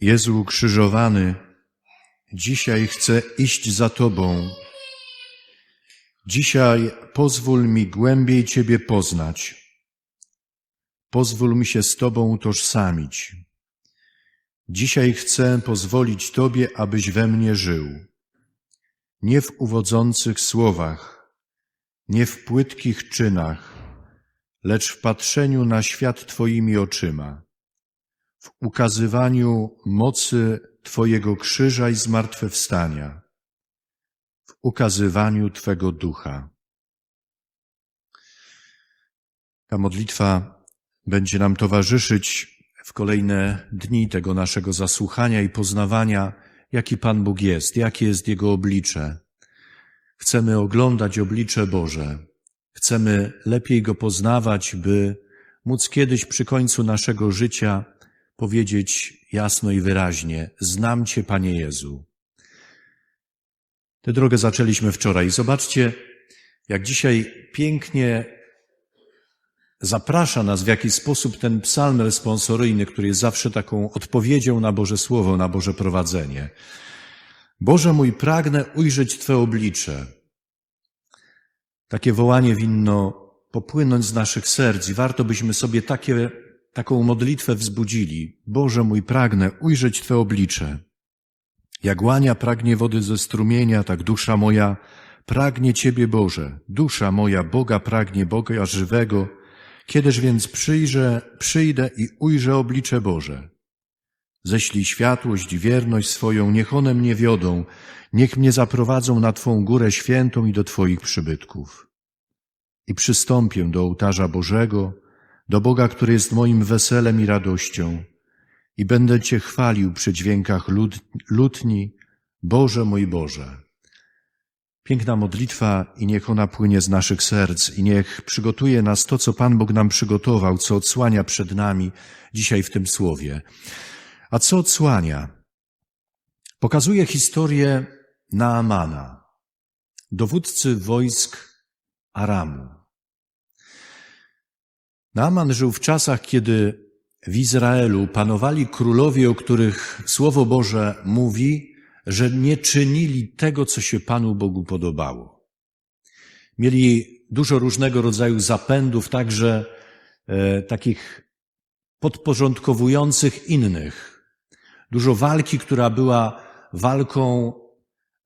Jezu ukrzyżowany, dzisiaj chcę iść za Tobą. Dzisiaj pozwól mi głębiej Ciebie poznać. Pozwól mi się z Tobą utożsamić. Dzisiaj chcę pozwolić Tobie, abyś we mnie żył. Nie w uwodzących słowach, nie w płytkich czynach, lecz w patrzeniu na świat Twoimi oczyma, w ukazywaniu mocy Twojego krzyża i zmartwychwstania, w ukazywaniu Twego ducha. Ta modlitwa będzie nam towarzyszyć w kolejne dni tego naszego zasłuchania i poznawania, jaki Pan Bóg jest, jakie jest Jego oblicze. Chcemy oglądać oblicze Boże. Chcemy lepiej Go poznawać, by móc kiedyś przy końcu naszego życia powiedzieć jasno i wyraźnie: Znam Cię, Panie Jezu. Tę drogę zaczęliśmy wczoraj. Zobaczcie, jak dzisiaj pięknie zaprasza nas w jakiś sposób ten psalm responsoryjny, który jest zawsze taką odpowiedzią na Boże Słowo, na Boże prowadzenie. Boże mój, pragnę ujrzeć Twe oblicze. Takie wołanie winno popłynąć z naszych serc i warto byśmy sobie takie, taką modlitwę wzbudzili. Boże mój, pragnę ujrzeć Twe oblicze. Jak łania pragnie wody ze strumienia, tak dusza moja pragnie Ciebie, Boże. Dusza moja Boga pragnie, Boga żywego. Kiedyż więc przyjrzę, przyjdę i ujrzę oblicze Boże. Ześlij światłość wierność swoją, niech one mnie wiodą, niech mnie zaprowadzą na Twą górę świętą i do Twoich przybytków. I przystąpię do ołtarza Bożego, do Boga, który jest moim weselem i radością, i będę Cię chwalił przy dźwiękach lud, lutni, Boże mój Boże. Piękna modlitwa i niech ona płynie z naszych serc i niech przygotuje nas to, co Pan Bóg nam przygotował, co odsłania przed nami dzisiaj w tym słowie. A co odsłania? Pokazuje historię Naamana, dowódcy wojsk Aramu. Naaman żył w czasach, kiedy w Izraelu panowali królowie, o których Słowo Boże mówi, że nie czynili tego, co się Panu Bogu podobało. Mieli dużo różnego rodzaju zapędów, także e, takich podporządkowujących innych. Dużo walki, która była walką,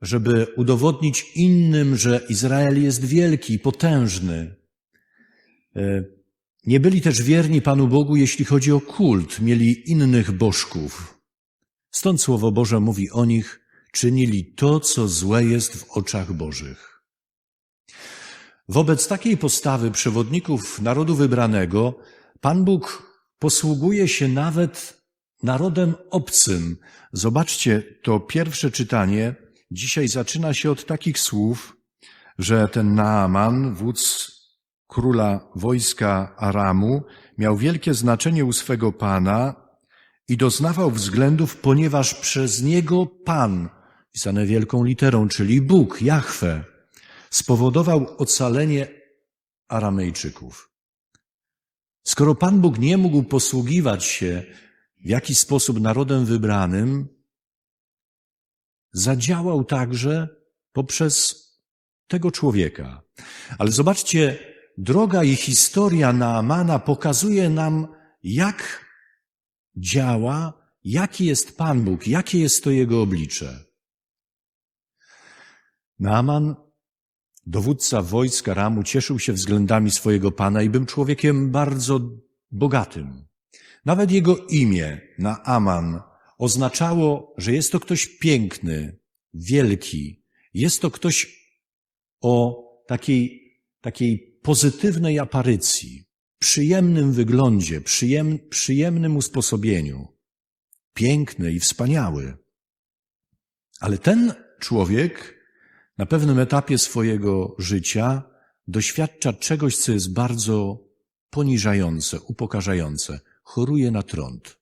żeby udowodnić innym, że Izrael jest wielki, potężny. E, nie byli też wierni Panu Bogu, jeśli chodzi o kult, mieli innych bożków. Stąd Słowo Boże mówi o nich, czynili to, co złe jest w oczach Bożych. Wobec takiej postawy przewodników narodu wybranego, Pan Bóg posługuje się nawet narodem obcym. Zobaczcie, to pierwsze czytanie dzisiaj zaczyna się od takich słów, że ten Naaman, wódz króla wojska Aramu, miał wielkie znaczenie u swego pana i doznawał względów, ponieważ przez niego Pan, pisane wielką literą, czyli Bóg, Jahwe, spowodował ocalenie Aramejczyków. Skoro Pan Bóg nie mógł posługiwać się w jakiś sposób narodem wybranym, zadziałał także poprzez tego człowieka. Ale zobaczcie, droga i historia Naamana pokazuje nam, jak działa, jaki jest Pan Bóg, jakie jest to Jego oblicze. Naaman, dowódca wojska Ramu, cieszył się względami swojego Pana i był człowiekiem bardzo bogatym. Nawet jego imię, Naaman, oznaczało, że jest to ktoś piękny, wielki. Jest to ktoś o takiej, takiej pozytywnej aparycji, przyjemnym wyglądzie, przyjem, przyjemnym usposobieniu. Piękny i wspaniały. Ale ten człowiek na pewnym etapie swojego życia doświadcza czegoś, co jest bardzo poniżające, upokarzające. Choruje na trąd.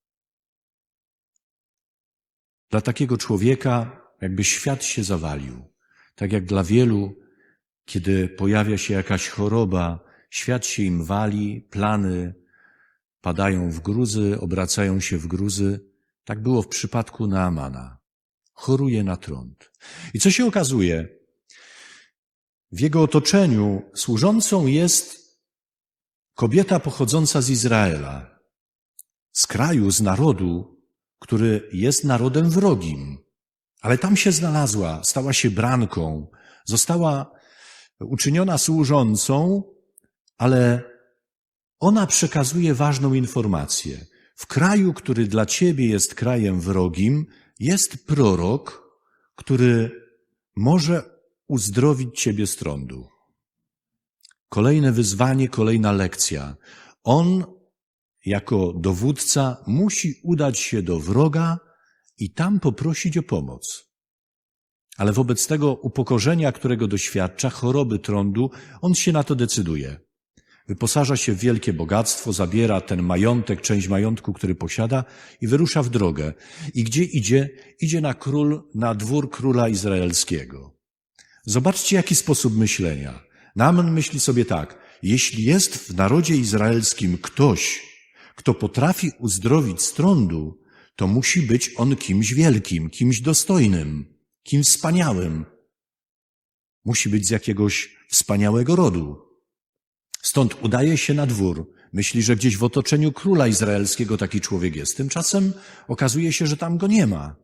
Dla takiego człowieka jakby świat się zawalił. Tak jak dla wielu, kiedy pojawia się jakaś choroba, świat się im wali, plany padają w gruzy, obracają się w gruzy. Tak było w przypadku Naamana. Choruje na trąd. I co się okazuje? W jego otoczeniu służącą jest kobieta pochodząca z Izraela, z kraju, z narodu, który jest narodem wrogim. Ale tam się znalazła, stała się branką, została uczyniona służącą, ale ona przekazuje ważną informację. W kraju, który dla ciebie jest krajem wrogim, jest prorok, który może uzdrowić ciebie z trądu. Kolejne wyzwanie, kolejna lekcja. On, jako dowódca, musi udać się do wroga i tam poprosić o pomoc. Ale wobec tego upokorzenia, którego doświadcza, choroby trądu, on się na to decyduje. Wyposaża się w wielkie bogactwo, zabiera ten majątek, część majątku, który posiada i wyrusza w drogę. I gdzie idzie? Idzie na król, na dwór króla izraelskiego. Zobaczcie, jaki sposób myślenia. Naaman myśli sobie tak, jeśli jest w narodzie izraelskim ktoś, kto potrafi uzdrowić trądu, to musi być on kimś wielkim, kimś dostojnym, kimś wspaniałym. Musi być z jakiegoś wspaniałego rodu. Stąd udaje się na dwór. Myśli, że gdzieś w otoczeniu króla izraelskiego taki człowiek jest. Tymczasem okazuje się, że tam go nie ma.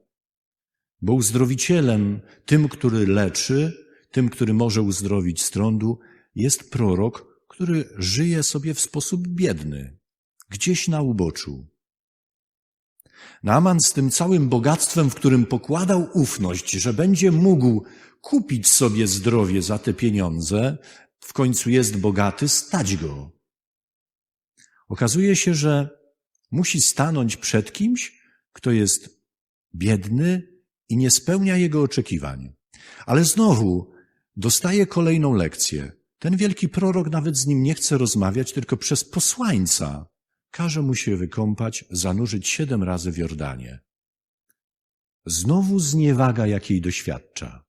Bo uzdrowicielem, tym, który leczy, tym, który może uzdrowić z trądu, jest prorok, który żyje sobie w sposób biedny, gdzieś na uboczu. Naaman z tym całym bogactwem, w którym pokładał ufność, że będzie mógł kupić sobie zdrowie za te pieniądze, w końcu jest bogaty, stać go. Okazuje się, że musi stanąć przed kimś, kto jest biedny i nie spełnia jego oczekiwań. Ale znowu dostaje kolejną lekcję. Ten wielki prorok nawet z nim nie chce rozmawiać, tylko przez posłańca każe mu się wykąpać, zanurzyć siedem razy w Jordanie. Znowu zniewaga, jakiej doświadcza.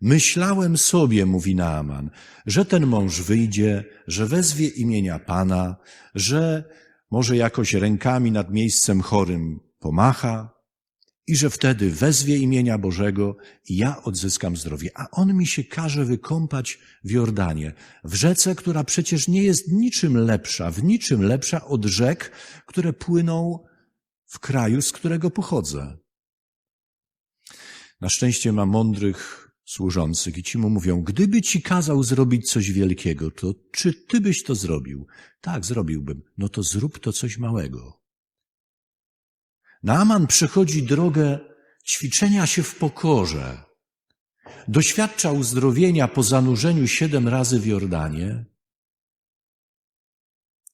Myślałem sobie, mówi Naaman, że ten mąż wyjdzie, że wezwie imienia Pana, że może jakoś rękami nad miejscem chorym pomacha i że wtedy wezwie imienia Bożego i ja odzyskam zdrowie. A on mi się każe wykąpać w Jordanie, w rzece, która przecież nie jest niczym lepsza, w niczym lepsza od rzek, które płyną w kraju, z którego pochodzę. Na szczęście ma mądrych służących i ci mu mówią, gdyby ci kazał zrobić coś wielkiego, to czy ty byś to zrobił? Tak, zrobiłbym. No to zrób to coś małego. Naaman przechodzi drogę ćwiczenia się w pokorze. Doświadcza uzdrowienia po zanurzeniu siedem razy w Jordanie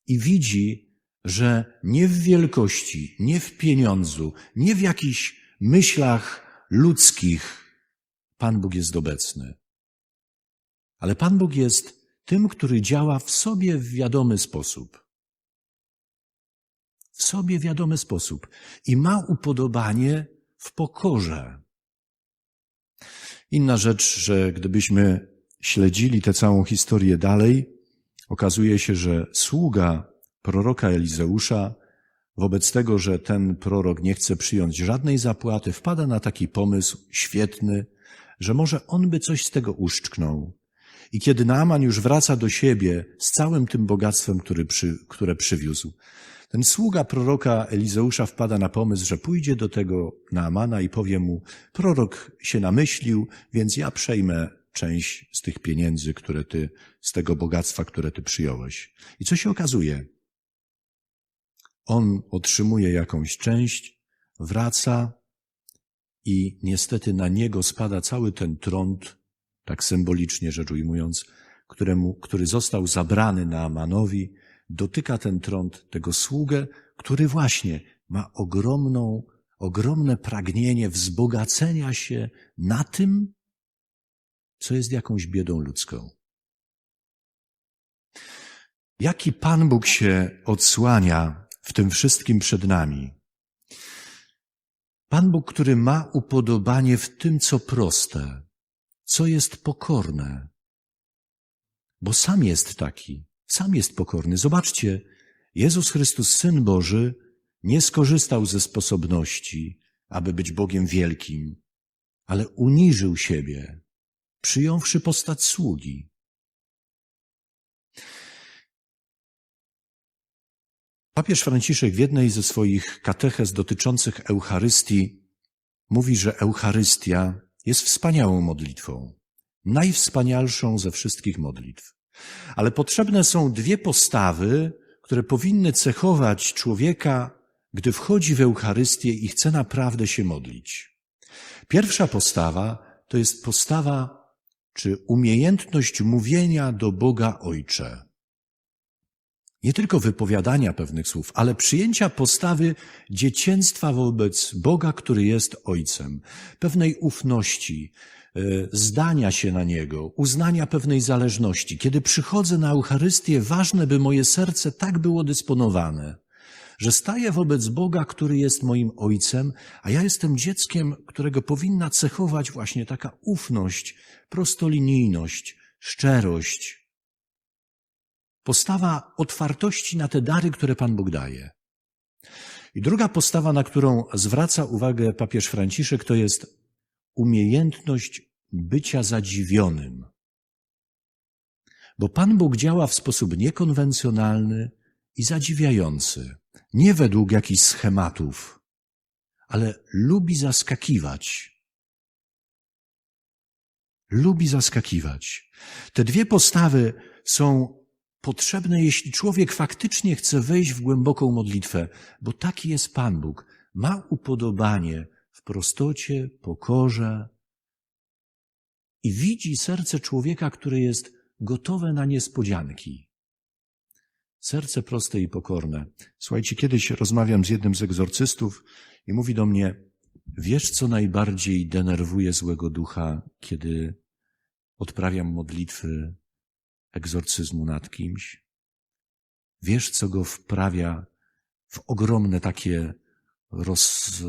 i widzi, że nie w wielkości, nie w pieniądzu, nie w jakichś myślach ludzkich Pan Bóg jest obecny. Ale Pan Bóg jest tym, który działa w sobie w wiadomy sposób. Sobie wiadomy sposób. I ma upodobanie w pokorze. Inna rzecz, że gdybyśmy śledzili tę całą historię dalej, okazuje się, że sługa proroka Elizeusza, wobec tego, że ten prorok nie chce przyjąć żadnej zapłaty, wpada na taki pomysł świetny, że może on by coś z tego uszczknął. I kiedy Naaman już wraca do siebie z całym tym bogactwem, który przy, które przywiózł, ten sługa proroka Elizeusza wpada na pomysł, że pójdzie do tego Naamana i powie mu, prorok się namyślił, więc ja przejmę część z tych pieniędzy, które ty, z tego bogactwa, które ty przyjąłeś. I co się okazuje? On otrzymuje jakąś część, wraca i niestety na niego spada cały ten trąd, tak symbolicznie rzecz ujmując, któremu, który został zabrany na Amanowi, dotyka ten trąd tego sługę, który właśnie ma ogromną, ogromne pragnienie wzbogacenia się na tym, co jest jakąś biedą ludzką. Jaki Pan Bóg się odsłania w tym wszystkim przed nami? Pan Bóg, który ma upodobanie w tym, co proste, co jest pokorne, bo sam jest taki, sam jest pokorny. Zobaczcie, Jezus Chrystus, Syn Boży, nie skorzystał ze sposobności, aby być Bogiem wielkim, ale uniżył siebie, przyjąwszy postać sługi. Papież Franciszek w jednej ze swoich katechez dotyczących Eucharystii mówi, że Eucharystia jest wspaniałą modlitwą, najwspanialszą ze wszystkich modlitw. Ale potrzebne są dwie postawy, które powinny cechować człowieka, gdy wchodzi w Eucharystię i chce naprawdę się modlić. Pierwsza postawa to jest postawa czy umiejętność mówienia do Boga Ojcze. Nie tylko wypowiadania pewnych słów, ale przyjęcia postawy dziecięctwa wobec Boga, który jest Ojcem, pewnej ufności, e, zdania się na Niego, uznania pewnej zależności. Kiedy przychodzę na Eucharystię, ważne, by moje serce tak było dysponowane, że staję wobec Boga, który jest moim Ojcem, a ja jestem dzieckiem, którego powinna cechować właśnie taka ufność, prostolinijność, szczerość, postawa otwartości na te dary, które Pan Bóg daje. I druga postawa, na którą zwraca uwagę papież Franciszek, to jest umiejętność bycia zadziwionym. Bo Pan Bóg działa w sposób niekonwencjonalny i zadziwiający, nie według jakichś schematów, ale lubi zaskakiwać. Lubi zaskakiwać. Te dwie postawy są potrzebne, jeśli człowiek faktycznie chce wejść w głęboką modlitwę, bo taki jest Pan Bóg. Ma upodobanie w prostocie, pokorze i widzi serce człowieka, które jest gotowe na niespodzianki. Serce proste i pokorne. Słuchajcie, kiedyś rozmawiam z jednym z egzorcystów i mówi do mnie, wiesz co najbardziej denerwuje złego ducha, kiedy odprawiam modlitwy egzorcyzmu nad kimś? Wiesz, co go wprawia w ogromne takie roz,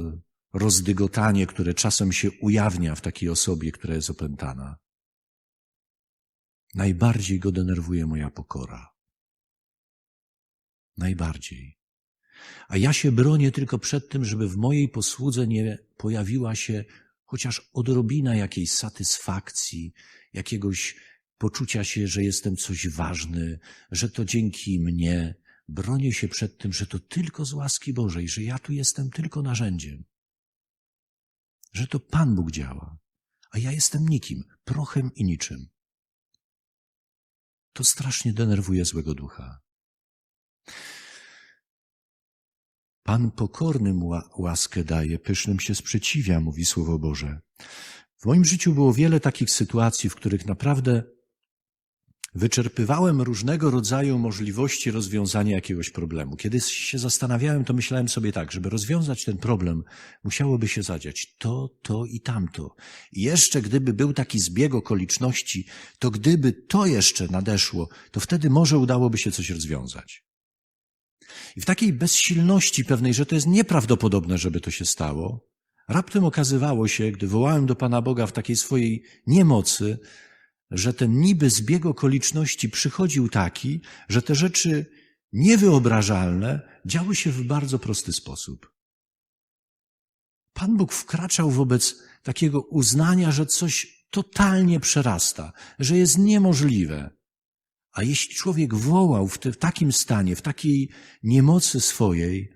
rozdygotanie, które czasem się ujawnia w takiej osobie, która jest opętana? Najbardziej go denerwuje moja pokora. Najbardziej. A ja się bronię tylko przed tym, żeby w mojej posłudze nie pojawiła się chociaż odrobina jakiejś satysfakcji, jakiegoś poczucia się, że jestem coś ważny, że to dzięki mnie. Bronię się przed tym, że to tylko z łaski Bożej, że ja tu jestem tylko narzędziem. Że to Pan Bóg działa, a ja jestem nikim, prochem i niczym. To strasznie denerwuje złego ducha. Pan pokornym łaskę daje, pysznym się sprzeciwia, mówi Słowo Boże. W moim życiu było wiele takich sytuacji, w których naprawdę wyczerpywałem różnego rodzaju możliwości rozwiązania jakiegoś problemu. Kiedy się zastanawiałem, to myślałem sobie tak, żeby rozwiązać ten problem, musiałoby się zadziać to, to i tamto. I jeszcze gdyby był taki zbieg okoliczności, to gdyby to jeszcze nadeszło, to wtedy może udałoby się coś rozwiązać. I w takiej bezsilności pewnej, że to jest nieprawdopodobne, żeby to się stało, raptem okazywało się, gdy wołałem do Pana Boga w takiej swojej niemocy, że ten niby zbieg okoliczności przychodził taki, że te rzeczy niewyobrażalne działy się w bardzo prosty sposób. Pan Bóg wkraczał wobec takiego uznania, że coś totalnie przerasta, że jest niemożliwe. A jeśli człowiek wołał w, te, w takim stanie, w takiej niemocy swojej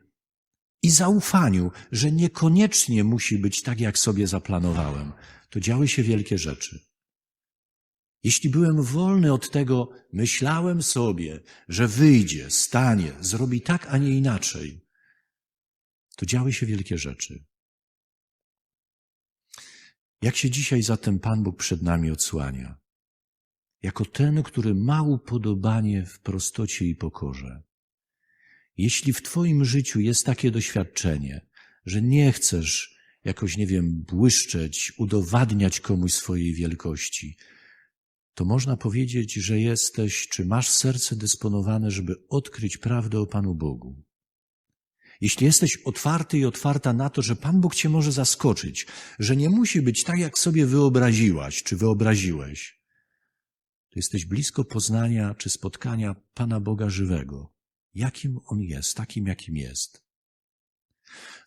i zaufaniu, że niekoniecznie musi być tak, jak sobie zaplanowałem, to działy się wielkie rzeczy. Jeśli byłem wolny od tego, myślałem sobie, że wyjdzie, stanie, zrobi tak, a nie inaczej, to działy się wielkie rzeczy. Jak się dzisiaj zatem Pan Bóg przed nami odsłania? Jako ten, który ma upodobanie w prostocie i pokorze. Jeśli w Twoim życiu jest takie doświadczenie, że nie chcesz jakoś, nie wiem, błyszczeć, udowadniać komuś swojej wielkości, to można powiedzieć, że jesteś, czy masz serce dysponowane, żeby odkryć prawdę o Panu Bogu. Jeśli jesteś otwarty i otwarta na to, że Pan Bóg cię może zaskoczyć, że nie musi być tak, jak sobie wyobraziłaś, czy wyobraziłeś, to jesteś blisko poznania czy spotkania Pana Boga żywego, jakim On jest, takim, jakim jest.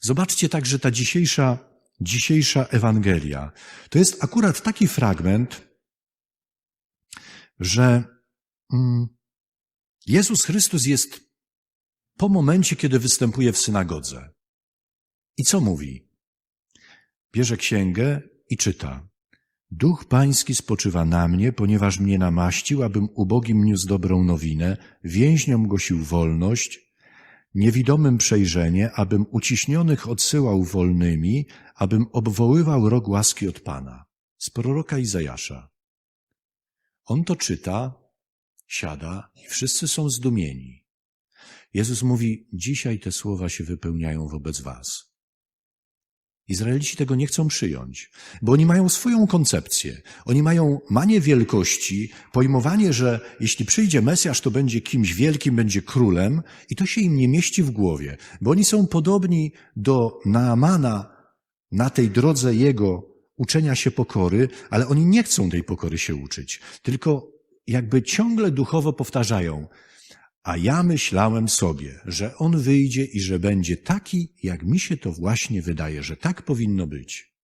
Zobaczcie także ta dzisiejsza, dzisiejsza Ewangelia. To jest akurat taki fragment, że mm, Jezus Chrystus jest po momencie, kiedy występuje w synagodze. I co mówi? Bierze księgę i czyta. Duch Pański spoczywa na mnie, ponieważ mnie namaścił, abym ubogim niósł dobrą nowinę, więźniom głosił wolność, niewidomym przejrzenie, abym uciśnionych odsyłał wolnymi, abym obwoływał rok łaski od Pana. Z proroka Izajasza. On to czyta, siada i wszyscy są zdumieni. Jezus mówi, dzisiaj te słowa się wypełniają wobec was. Izraelici tego nie chcą przyjąć, bo oni mają swoją koncepcję. Oni mają manię wielkości, pojmowanie, że jeśli przyjdzie Mesjasz, to będzie kimś wielkim, będzie królem i to się im nie mieści w głowie, bo oni są podobni do Naamana na tej drodze jego uczenia się pokory, ale oni nie chcą tej pokory się uczyć, tylko jakby ciągle duchowo powtarzają, a ja myślałem sobie, że on wyjdzie i że będzie taki, jak mi się to właśnie wydaje, że tak powinno być.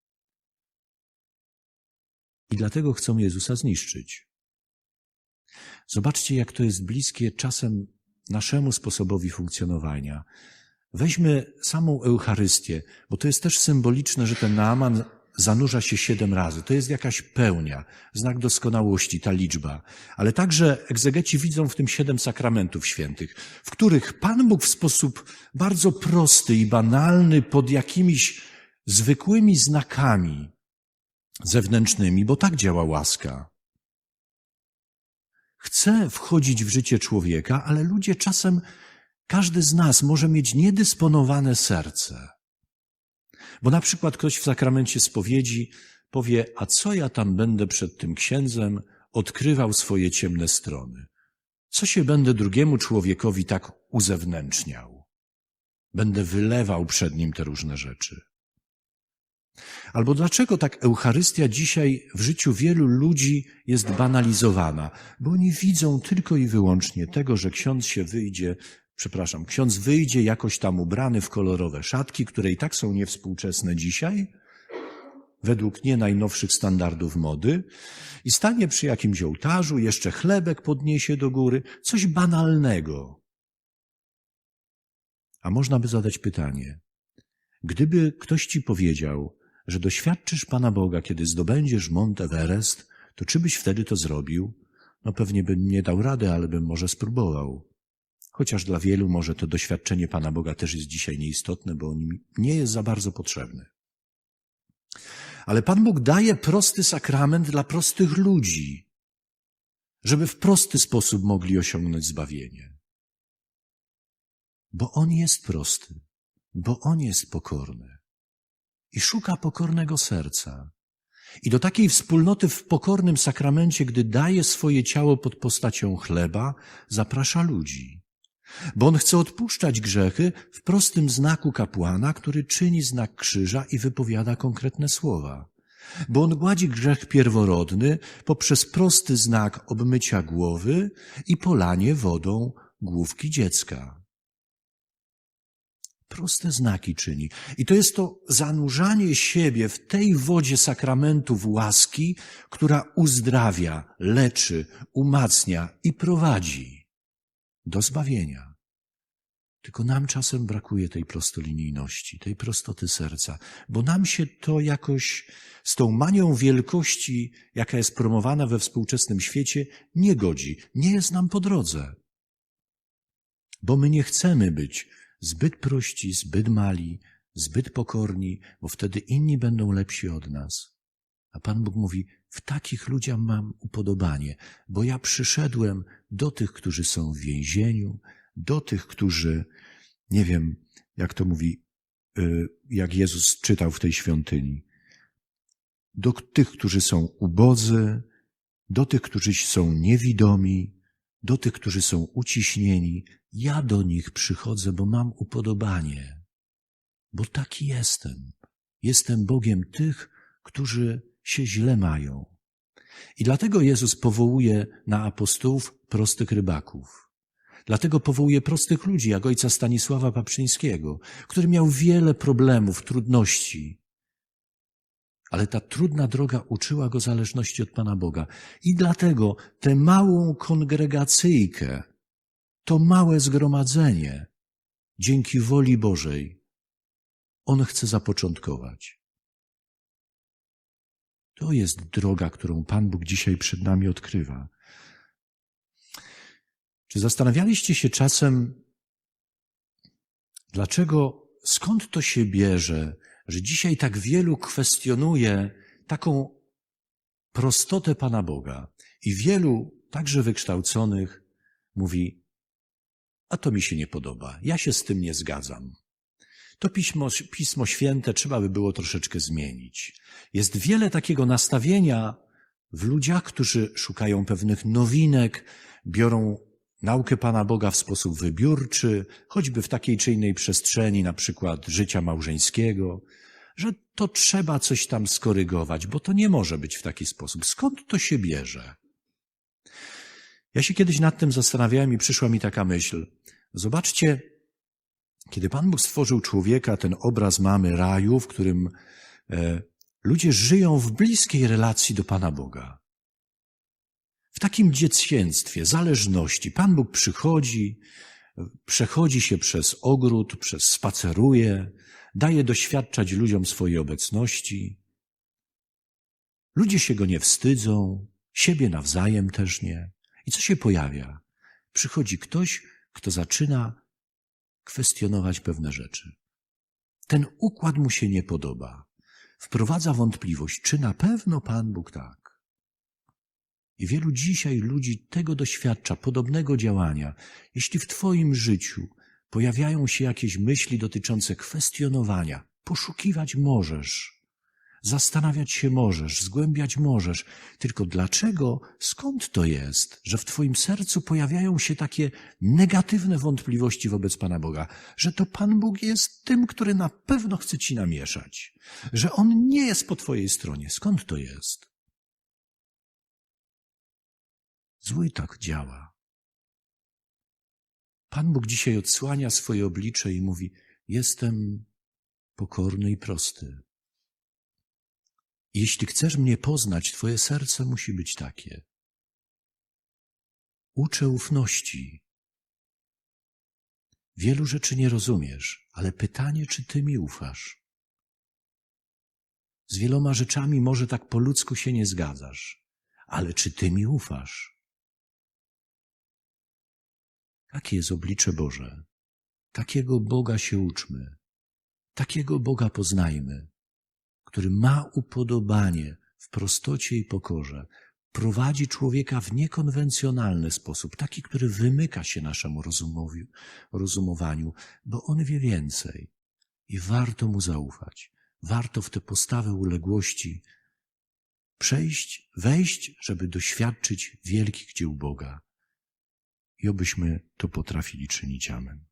I dlatego chcą Jezusa zniszczyć. Zobaczcie, jak to jest bliskie czasem naszemu sposobowi funkcjonowania. Weźmy samą Eucharystię, bo to jest też symboliczne, że ten Naaman zanurza się siedem razy. To jest jakaś pełnia, znak doskonałości, ta liczba. Ale także egzegeci widzą w tym siedem sakramentów świętych, w których Pan Bóg w sposób bardzo prosty i banalny, pod jakimiś zwykłymi znakami zewnętrznymi, bo tak działa łaska. Chce wchodzić w życie człowieka, ale ludzie czasem, każdy z nas może mieć niedysponowane serce. Bo na przykład ktoś w sakramencie spowiedzi powie, a co ja tam będę przed tym księdzem odkrywał swoje ciemne strony? Co się będę drugiemu człowiekowi tak uzewnętrzniał? Będę wylewał przed nim te różne rzeczy. Albo dlaczego tak Eucharystia dzisiaj w życiu wielu ludzi jest banalizowana? Bo oni widzą tylko i wyłącznie tego, że ksiądz się wyjdzie przepraszam, ksiądz wyjdzie jakoś tam ubrany w kolorowe szatki, które i tak są niewspółczesne dzisiaj, według nie najnowszych standardów mody, i stanie przy jakimś ołtarzu, jeszcze chlebek podniesie do góry, coś banalnego. A można by zadać pytanie, gdyby ktoś ci powiedział, że doświadczysz Pana Boga, kiedy zdobędziesz Mont Everest, to czy byś wtedy to zrobił? No pewnie bym nie dał rady, ale bym może spróbował. Chociaż dla wielu może to doświadczenie Pana Boga też jest dzisiaj nieistotne, bo on nie jest za bardzo potrzebny. Ale Pan Bóg daje prosty sakrament dla prostych ludzi, żeby w prosty sposób mogli osiągnąć zbawienie. Bo On jest prosty, bo On jest pokorny i szuka pokornego serca. I do takiej wspólnoty w pokornym sakramencie, gdy daje swoje ciało pod postacią chleba, zaprasza ludzi. Bo on chce odpuszczać grzechy w prostym znaku kapłana, który czyni znak krzyża i wypowiada konkretne słowa. Bo on gładzi grzech pierworodny poprzez prosty znak obmycia głowy i polanie wodą główki dziecka. Proste znaki czyni. I to jest to zanurzanie siebie w tej wodzie sakramentów łaski, która uzdrawia, leczy, umacnia i prowadzi do zbawienia. Tylko nam czasem brakuje tej prostolinijności, tej prostoty serca, bo nam się to jakoś z tą manią wielkości, jaka jest promowana we współczesnym świecie, nie godzi, nie jest nam po drodze. Bo my nie chcemy być zbyt prości, zbyt mali, zbyt pokorni, bo wtedy inni będą lepsi od nas. A Pan Bóg mówi, w takich ludziach mam upodobanie, bo ja przyszedłem do tych, którzy są w więzieniu, do tych, którzy, nie wiem, jak to mówi, y, jak Jezus czytał w tej świątyni, do tych, którzy są ubodzy, do tych, którzy są niewidomi, do tych, którzy są uciśnieni. Ja do nich przychodzę, bo mam upodobanie, bo taki jestem. Jestem Bogiem tych, którzy się źle mają. I dlatego Jezus powołuje na apostołów prostych rybaków. Dlatego powołuje prostych ludzi, jak ojca Stanisława Paprzyńskiego, który miał wiele problemów, trudności. Ale ta trudna droga uczyła go zależności od Pana Boga. I dlatego tę małą kongregacyjkę, to małe zgromadzenie, dzięki woli Bożej, on chce zapoczątkować. To jest droga, którą Pan Bóg dzisiaj przed nami odkrywa. Czy zastanawialiście się czasem, dlaczego, skąd to się bierze, że dzisiaj tak wielu kwestionuje taką prostotę Pana Boga i wielu, także wykształconych, mówi, a to mi się nie podoba, ja się z tym nie zgadzam. To pismo, pismo Święte trzeba by było troszeczkę zmienić. Jest wiele takiego nastawienia w ludziach, którzy szukają pewnych nowinek, biorą naukę Pana Boga w sposób wybiórczy, choćby w takiej czy innej przestrzeni, na przykład życia małżeńskiego, że to trzeba coś tam skorygować, bo to nie może być w taki sposób. Skąd to się bierze? Ja się kiedyś nad tym zastanawiałem i przyszła mi taka myśl. Zobaczcie, kiedy Pan Bóg stworzył człowieka, ten obraz mamy raju, w którym e, ludzie żyją w bliskiej relacji do Pana Boga. W takim dziecięctwie, zależności. Pan Bóg przychodzi, przechodzi się przez ogród, przez spaceruje, daje doświadczać ludziom swojej obecności. Ludzie się go nie wstydzą, siebie nawzajem też nie. I co się pojawia? Przychodzi ktoś, kto zaczyna kwestionować pewne rzeczy. Ten układ mu się nie podoba. Wprowadza wątpliwość, czy na pewno Pan Bóg tak. I wielu dzisiaj ludzi tego doświadcza, podobnego działania. Jeśli w Twoim życiu pojawiają się jakieś myśli dotyczące kwestionowania, poszukiwać możesz, zastanawiać się możesz, zgłębiać możesz. Tylko dlaczego, skąd to jest, że w Twoim sercu pojawiają się takie negatywne wątpliwości wobec Pana Boga, że to Pan Bóg jest tym, który na pewno chce Ci namieszać, że On nie jest po Twojej stronie. Skąd to jest? Zły tak działa. Pan Bóg dzisiaj odsłania swoje oblicze i mówi: Jestem pokorny i prosty. Jeśli chcesz mnie poznać, twoje serce musi być takie. Uczę ufności. Wielu rzeczy nie rozumiesz, ale pytanie, czy ty mi ufasz? Z wieloma rzeczami może tak po ludzku się nie zgadzasz, ale czy ty mi ufasz? Takie jest oblicze Boże. Takiego Boga się uczmy. Takiego Boga poznajmy, który ma upodobanie w prostocie i pokorze. Prowadzi człowieka w niekonwencjonalny sposób, taki, który wymyka się naszemu rozumowi, rozumowaniu, bo on wie więcej i warto mu zaufać. Warto w tę postawę uległości przejść, wejść, żeby doświadczyć wielkich dzieł Boga i obyśmy to potrafili czynić. Amen.